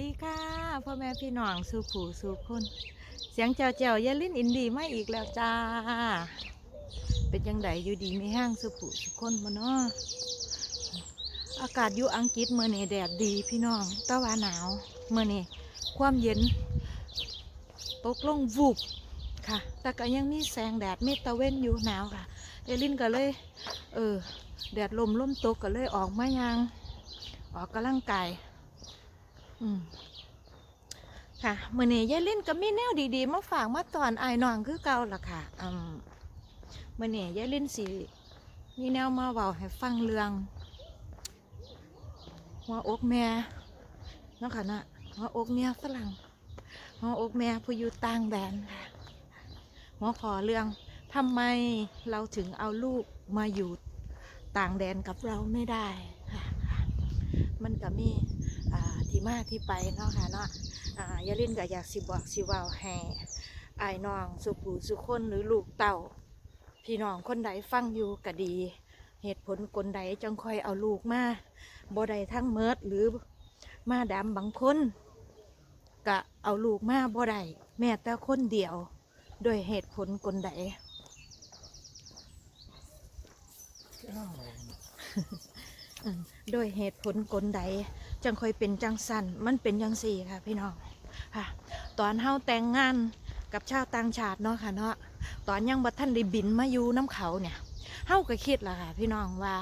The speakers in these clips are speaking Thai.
ดีค่ะพ่อแม่พี่น้องสู่ผู้สู่คนเสียงเจ้าเจ้ายาลินอินดีมาอีกแล้วจ้า เป็นยังไงอยู่ดีไม่แห้งสู่ผู้สู่คนมาเนาะอากาศอยู่อังกฤษเมื่อนี่แดดดีพี่น้องตะวันหนาวเมื่อนี่ความเย็นตกลงวูบค่ะ แต่ก็ยังมีแสงแดดเมีตะเว้นอยู่หนาวค่ะยาลินก็เลย เออ แดดลมลมตกก็เลยออกมายัง ออกกำลังกาย ค่ะเมื่อนี้ยายลินก็มีแนวดีๆมาฝากมาตอนไอ้นองคือเก่าล่ะค่ะอืมมื่อนี้ยายลินสิมีแนวมาเบาให้ฟังเรื่องหัวอกแม่เนาะค่ะนะหัวอกเมียฝรั่งหัวอกแม่ผู้อยู่ต่างแดนค่ะหัวขอเรื่องทำไมเราถึงเอาลูกมาอยู่ต่างแดนกับเราไม่ได้ค่ะมันก็มี อ่าที่มาที่ไปเนาะค่ะเนาะอ่ายาลินก็อยากสิบอกสิว้าให้อายน้องสุผูสุคนหรือลูกเต่า พี่น้องคนใดฟังอยู่ก็ดี เหตุผลกลใดจังคอยเอาลูกมาบ่ได้ทั้งเมิดหรือมาดำบางคนก็เอาลูกมาบ่ได้แม้แต่คนเดียวโดวยเหตุผลกลใดโดยเหตุผลกลใด จังค่อยเป็นจังสันมันเป็นจังสี่ค่ะพี่น้องค่ะตอนเฮาแต่งงานกับชาวต่างชาติเนาะค่ะเนาะตอนยังบัท่านได้บินมาอยู่น้ำเขาเนี่ยเฮาก็คิดละค่ะพี่น้องว่า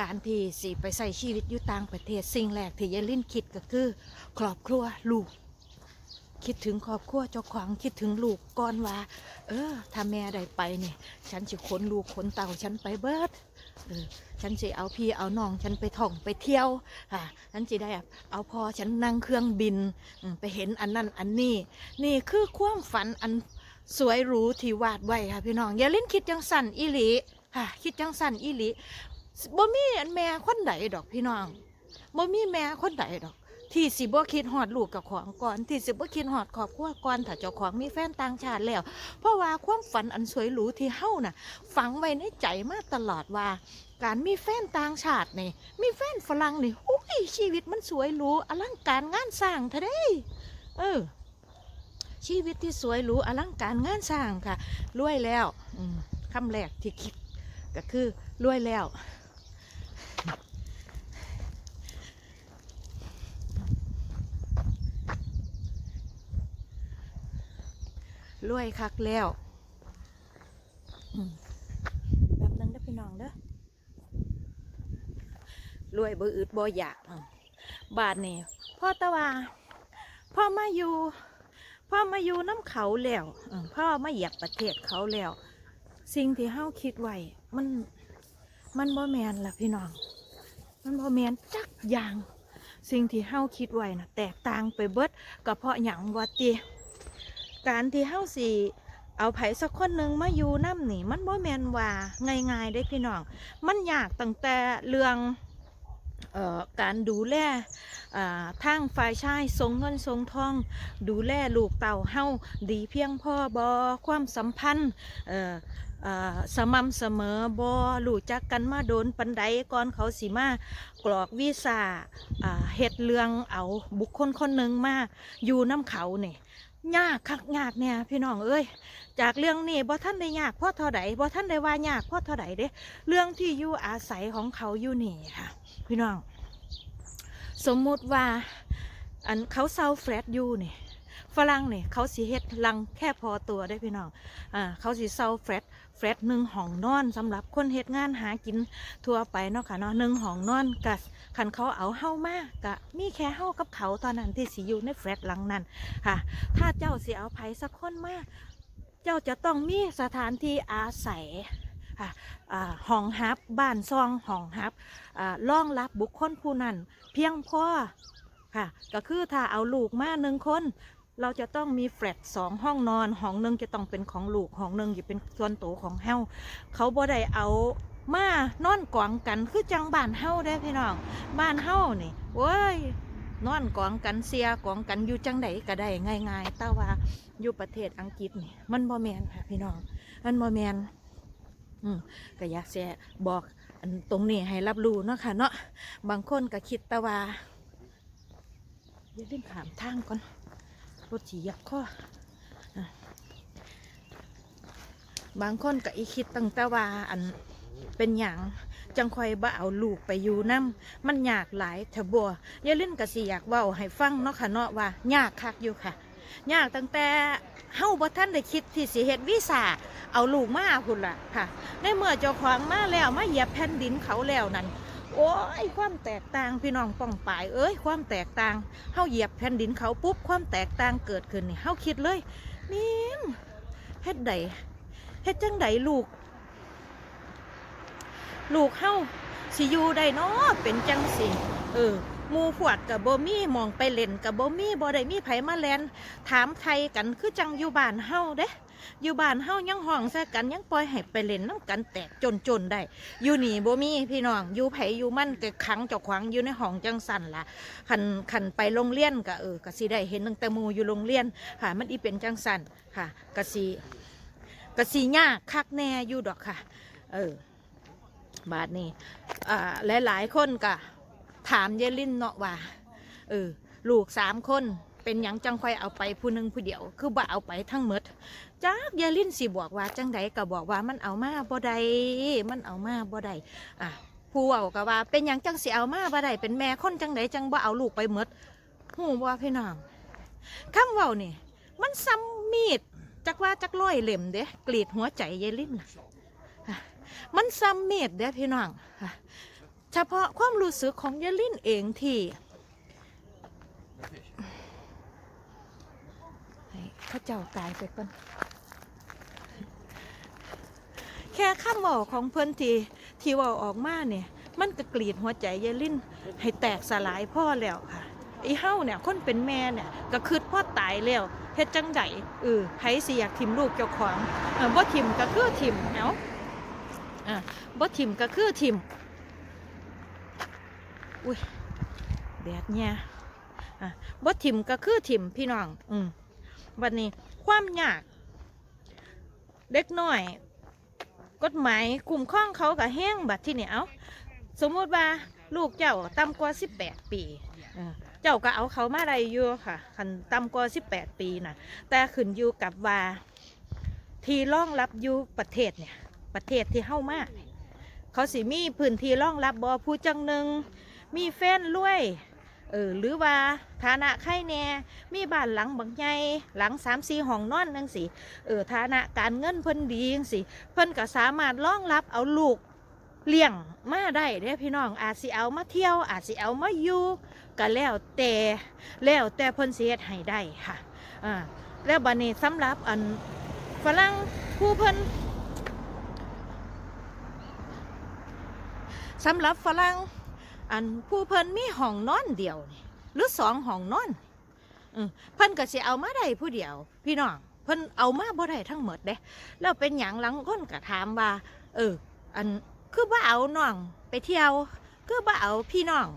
การที่สิไปใส่ชีวิตอยู่ต่างประเทศสิ่งแรกที่ยายลิ้นคิดก็คือครอบครัวลูก คิดถึงครอบครัวเจ้าของคิดถึงลูกก่อนว่า เออถ้าแม่ได้ไปเนี่ยฉันจะขนลูกขนเต่าฉันไปเบิดเออ ฉันจะเอาพี่เอาน้องฉันไปท่องไปเที่ยวค่ะฉันจะได้เอาพอฉันนั่งเครื่องบินไปเห็นอันนั้นอันนี้ นี่คือความฝันอันสวยหรูที่วาดไว้ค่ะพี่น้องอย่าเล่นคิดจังสั่นอีหลีค่ะ คิดจังสั่นอีหลีบ่มีแม่คนไหนดอกพี่น้องบ่มีแม่คนไหนดอก ที่สิบ่คิดหอดลูกกับของก่อน ที่สิบ่คิดหอดครอบครัวก่อนถ้าเจ้าของมีแฟนต่างชาติแล้ว เพราะว่าความฝันอันสวยหรูที่เฮาน่ะ ฝังไว้ในใจมาตลอดว่า การมีแฟนต่างชาตินี่มีแฟนฝรั่งนี่อุ้ยชีวิตมันสวยหรูอลังการงานสร้างเท่าได้เออ ชีวิตที่สวยหรูอลังการงานสร้างค่ะรวยแล้วคำแรกที่คิดก็คือรวยแล้ว รวยคักแล้วแบบนึงได้พี่น้องเด้อรวยบ่อึดบ่อยากบาทนี่พ่อตะว่าพ่อมาอยู่พ่อมาอยู่น้ำเขาแล้วพ่อมาเหยียบประเทศเขาแล้ว สิ่งที่เฮาคิดไว้มันมันบ่แมนล่ะพี่น้อง มันบ่แมนจักอย่าง สิ่งที่เฮาคิดไว้นะแตกต่างไปเบิดก็เพราะหยังว่าติ การที่เฮาสิเอาไผสักคนหนึ่งมาอยู่น้ำนี่มันบ่แมนว่าง่ายๆได้พี่น้อง มันยากตั้งแต่เรื่องออการดูแลทางฝ่ายชายทรงเงินทรงทอง ดูแลลูกเต่าเฮาดีเพียงพอบอความสัมพันธ์สม่ำเสมอบอรู้จักกันมาโดนปันใดก่อนเขาสิมากรอกวีซ่าเฮ็ดเรื่องเอาบุคคลคนหนึ่งมาอยู่น้ำเขาเนี่ย ยากคักยากเนี่ยพี่น้องเอ้ยจากเรื่องนี้บ่ท่านได้ยากเพราะเท่าใดบ่ท่านได้ว่ายากเพราะเท่าใดเด้เรื่องที่อยู่อาศัยของเขาอยู่นี่ค่ะ พี่น้อง สมมุติว่าอันเขาเซาแฟลตอยู่นี่ฝรั่งนี่เขาสีเฮ็ดลังแค่พอตัวได้พี่น้องอ่าเขาสีเซาแฟลต แฟลตหนึ่งห้องนอนสำหรับคนเฮ็ดงานหากินทั่วไปเนาะค่ะเนาะหนึ่งห้องนอนกะคันเขาเอาเฮ้ามากกะมีแค่เฮ้ากับเขาตอนนั้นที่สิอยู่ในแฟลตหลังนั้นค่ะ ถ้าเจ้าสิเอาไผสักคนมาเจ้าจะต้องมีสถานที่อาศัยค่ะห้องฮับบ้านซองห้องฮับอ่องรับบุคคลผู้นั้นเพียงพอค่ะก็คือถ้าเอาลูกมาหนึ่งคน เราจะต้องมีแฟลตสองห้องนอนห้องหนึ่งจะต้องเป็นของลูกห้องหนึ่งจะเป็นส่วนตัวของเฮาเขาบ่ได้เอามานอนกองกันคือจังบ้านเฮาได้พี่น้องบ้านเฮานี่โว้ยนอนกองกันเสียกองกันอยู่จังใดก็ได้ง่ายๆแต่ว่าอยู่ประเทศอังกฤษนี่มันบ่แมนค่ะพี่น้องมันบ่แมนอืมก็อยากจะบอกอันตรงนี้ให้รับรู้เนาะค่ะเนาะบางคนก็คิดแต่ว่าอย่าล่นขามทางก่อน รถสียับข้อบางคนก็อีคิดตั้งแต่ว่าอันเป็นอย่างจังคอยบ่เอาลูกไปอยู่น้ำมันยากหลายเถบัวยาเล่นกะสิอยากว้าให้ฟังเนาะค่ะเนาะว่ายากคักอยู่ค่ะยากตั้งแต่เฮาบ่ทันได้คิดที่สิเฮ็ดวีซ่าเอาลูกมาพุ่นล่ะค่ะในเมื่อเจ้าของมาแล้วมาเหยียบแผ่นดินเขาแล้วนั่น อ้ยความแตกต่างพี่น้องป้องปายเอ้ยความแตกต่างเฮาเหยียบแผ่นดินเขาปุ๊บความแตกต่างเกิดขึ้นนี่เฮาคิดเลยมิมเฮ็ดใดเฮ็ดจังใดลูก ลูกเฮาสิอยู่ได้เนาะเป็นจังสิเออมูพวดกับโบมี่มองไปเล่นกับโบมี่บ่ได้มีไผมาแลนถามไทยกันคือจังอยู่บ้านเฮาเด้ อยู่บ้านเฮายังห้องใส่กันยังปล่อยให้ไปเล่นน้ำกันแตกจนจนๆได้ อยู่นี่บ่มีพี่น้องอยู่ไผอยู่มันก็ขังเจ้าขวางอยู่ในห้องจังสันล่ะคันคันไปโรงเรียนก็เออก็สิได้เห็นตั้งแต่หมู่อยู่โรงเรียนค่ะมันอีเป็นจังสันค่ะก็สิก็สิยากคักแน่อยู่ดอกค่ะ เออบาดนี้อ่าหลายๆคนก็ถามเยลินเนาะว่าเออลูกสามคน เป็นหยังจังค่อยเอาไปผู้หนึ่งผู้เดียว คือบ่เอาไปทั้งหมดจักยายลินสิบอกว่าจังใดก็บอกว่ามันเอามาบ่ได้มันเอามาบ่ได้อะผู้เว้าก็ว่า เป็นหยังจังสิเอามาบ่ได้เป็นแม่คนจังใดจังบ่เอาลูกไปหมดฮู้บ่พี่น้องคำเว้านี่ มันซ้ำมีดจักว่าจักร้อยเล่มเด้กรีดหัวใจยายลินน่ะมันซ้ำมีดเด้พี่น้องเฉพาะความรู้สึกของยายลินเองที่ ให้เข้าเจ้าตายไปก่อนแค่คำเว่าของเพิ่อนทีที่ว่าออกมาเนี่ย มันก็กรีดหัวใจยายลิ้น ให้แตกสลายพ่อแล้วค่ะไอ้เฮาเนี่ยคนเป็นแม่เนี่ยก็คืดพ่อตายแล้วเฮ็ดจังไดเออไผสิอยากทิมลูกเจ้าของเออบ่ทิมก็คือทิมเนาะอะบ่ทิมก็คือทิมอุ้ยแดดเนี่ยอะบ่ทิมก็คือทิมพี่น้อง อืม วันนี้ความยาก เด็กน้อย กฎหมายคุ้มครองเขากับแห้งบัดที่เนี่เอาสมมุติว่าลูกเจ้าต่ำกว่า18ปีเออเจ้าก็เอาเขามาได้อยู่ค่ะคันต่ำกว่า18ปีนะแต่ขึ้นอยู่กับว่าที่รองรับอยู่ประเทศเนี่ย ประเทศที่เข้ามาเนี่ยเขาสิมีพื้นที่รองรับบอผู้จังหนึ่งมีแฟนรวย เออหรือว่าฐานะใครแน่มีบ้านหลังบางใหญ่หลังสามสี่ห้องนอนนังสิเออฐานะการเงินเพิ่นดีจังสิเพิ่นก็สามารถรองรับเอาลูกเลี้ยงมาได้เด้พี่น้องอาจสิเอามาเที่ยว อาจสิเอามาอยู่ก็แล้วแต่แล้วแต่เพิ่นสิเฮ็ดให้ได้ค่ะอ่าแล้วบัดนี้สำหรับอันฝรั่งผู้เพิ่นสำหรับฝรั่ง อันผู้เพิ่นมีห้องนอนเดียวนี่หรือสองห้องนอนอืมเพิ่นก็สิเอามาได้ผู้เดียว พี่น้องเพิ่นเอามาบ่ได้ทั้งหมดเด้แล้วเป็นอย่างหลังคนก็ถามว่า เออ อันคือว่าเอาน้องไปเที่ยว คือว่าเอาพี่น้อง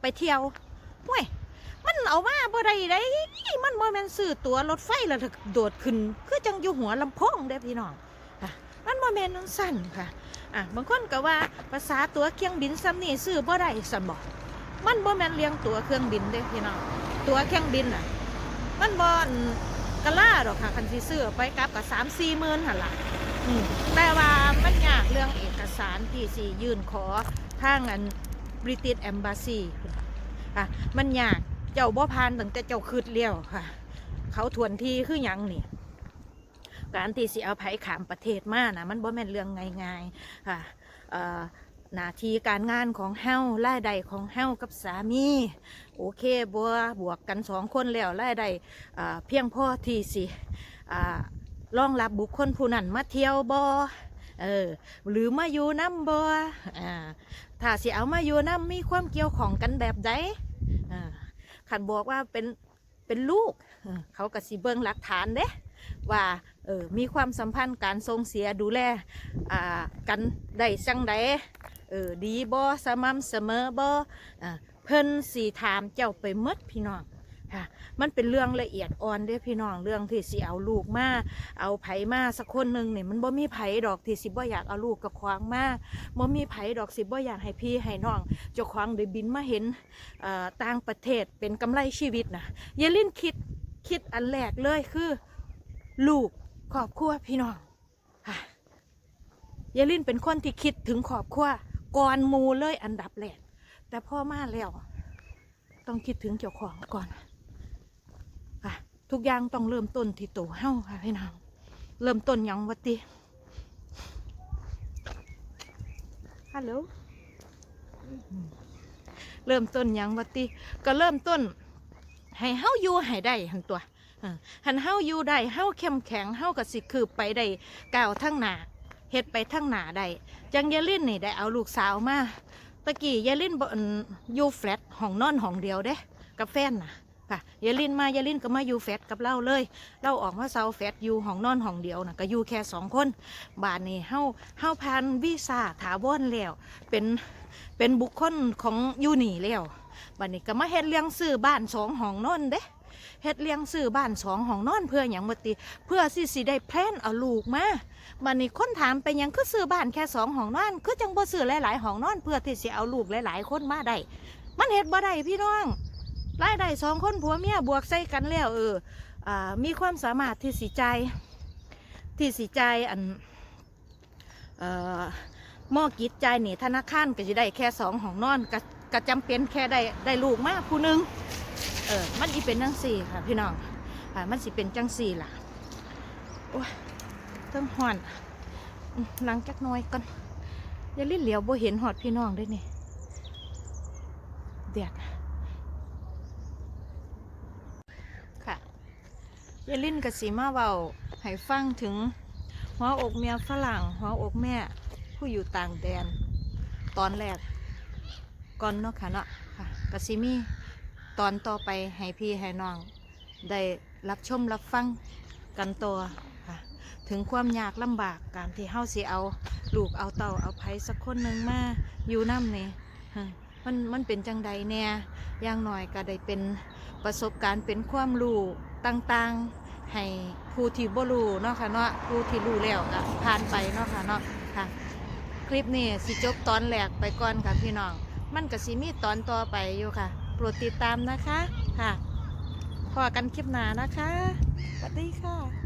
ไปเที่ยวห้วยมันเอามาบ่ได้ได้มันบ่แม่นซื้อตั๋วรถไฟแล้วถึกโดดขึ้น คือจังอยู่หัวลำโพงเด้พี่น้องอะมันบ่แม่นจังสั้นค่ะ อะบางคนก็ว่าภาษาตั๋วเครื่องบินซ้ำนี่ซื้อบ่ได้ซั่นบ่มันบ่แม่นเลี้ยงตั๋วเครื่องบินเด้พี่น้องตั๋วเครื่องบินน่ะ มันบ่นกะล่าดอกค่ะคันสิซื้อไปกลับกับสามสี่หมื่นหั่นล่ะอืมแต่ว่ามันยากเรื่องเอกสารที่สิยื่นขอทางอันบริติชแอมบาซีอะมันยากเจ้าบ่พานตั้งแต่เจ้าคืดเลี้ยวค่ะ เขาทวนทีคือหยังนี่ การที่สิเอาไผขามประเทศมานะมันบ่แม่นเรื่องง่ายๆค่ะหน้าที่การงานของเฮารายได้ของเฮากับสามี โอเคบัวบวกกันสองคนแล้วรายได้เพียงพอที่สิอ่ารองรับบุคคลผู้นั้นมาเที่ยวบ่เออหรือมาอยู่น้ำบ่อ่าถ้าสิเอามาอยู่น้ำมีความเกี่ยวของกันแบบใดอ่าขันบอกว่าเป็นเป็นลูกเขาก็สิเบิ่งหลักฐานเด้ ว่าเออมีความสัมพันธ์การทรงเสียดูแลอ่ากันได้จังใดเออดีบ่สม่ำเสมอบ่อ่าเพิ่นสีถามเจ้าไปมดพี่น้องค่ะมันเป็นเรื่องละเอียดอ่อนเด้พี่น้องเรื่องที่สิเอาลูกมาเอาไผมาสักคนหนึ่งเนี่ยมันบ่มีไผดอกที่สิบ่อยากเอาลูกกับควางมาบ่มีไผดอกสิบ่อยากให้พี่ให้น้องเจ้าของได้บินมาเห็นต่างประเทศเป็นกำไรชีวิตนะอย่าลินคิดคิดอันแรกเลยคือ ลูกครอบครัวพี่น้องค่ะยายลินเป็นคนที่คิดถึงครอบครัวก่อนหมูเลยอันดับแรกแต่พ่อมาแล้ว ต้องคิดถึงเจ้าของก่อนค่ะทุกอย่างต้องเริ่มต้นที่ตัวเฮาค่ะพี่น้องเริ่มต้นหยังวะติฮัลโหลเริ่มต้นหยังวะติก็เริ่มต้น ให้เฮาอยู่ให้ได้หันตัวเออ หันเฮาอยู่ได้เฮาเข้มแข็งเฮาก็สิคืบไปได้ก้าวทั้งหนาเฮ็ดไปทั้งหนาได้จังยายลินนี่ได้เอาลูกสาวมาตะกี้ยายลินบ่อั่นอยู่แฟลตห้องนอนห้องเดียวเด้กับแฟนน่ะค่ะยายลินมายายลินก็มาอยู่แฟลตกับเราเลยเราออกมาเซาแฟลตอยู่ห้องนอนห้องเดียวน่ะก็อยู่แค่สองคนบ้านนี้เฮาเฮาผ่านวีซ่าถาวรแล้วเป็นเป็นบุคคลของยูนี่แล้วบัดนี้ก็มาเฮ็ดเลี้ยงซื้อบ้านสองห้องนอนเด้ เฮ็ดเลี้ยงซื้อบ้านสองห้องนอนเพื่อหยังบ่ติเพื่อสิสิได้แพลนเอาลูกมาบัดนี้คนถามไปหยังคือซื้อบ้านแค่สองห้องนอนคือจังบ่ซื้อหลายๆห้องนอน เพื่อที่สิเอาลูกหลายๆคนมาได้มันเฮ็ดบ่ได้พี่น้องรายได้สองคนผัวเมียบวกใส่กันแล้วเอออ่ามีความสามารถที่สิจ่ายที่สิจ่ายอันเอ่อมอกิจจ่ายนี่ธนาคารก็สิได้แค่สองห้องนอนก็กจำเป็นแค่ได้ได้ลูกมาผู้หนึง เออมันอีเป็นจังสี่ค่ะ พี่น้องอ่ามันสิเป็นจังสี่ล่ะโอ้ยเพิ่งหอนอืมนั่งจักน้อยก่อนอย่าลิ้นเหลียวบ่เห็นหอดพี่น้องได้นี่เดียดค่ะอย่าลิ้นกับสีมาเบาให้ฟังถึง หัวอกเมียฝรั่ง หัวอกแม่ ผู้อยู่ต่างแดน ตอนแรกก่อนเนาะค่ะเนาะค่ะกสิมี ตอนต่อไปให้พี่ให้น้อง ได้รับชมรับฟังกันตัวค่ะถึงความยากลำบากการที่เฮาสิเอาลูกเอาเต่าเอาไผสักคนหนึ่งมาอยู่น้ำนี่มันมันเป็นจังใดแน่อย่างหน่อยก็ได้เป็นประสบการณ์เป็นความรู้ต่างๆ ให้ผู้ที่บ่รู้เนาะค่ะเนาะผู้ที่รู้แล้วก็ผ่านไปเนาะค่ะเนาะค่ะ คลิปนี้สิจบตอนแรกไปก่อนค่ะพี่น้องมันก็สิมีตอนต่อไปอยู่ค่ะ โปรดติดตามนะคะค่ะพอกันคลิปหน้านะคะสวัสดีค่ะ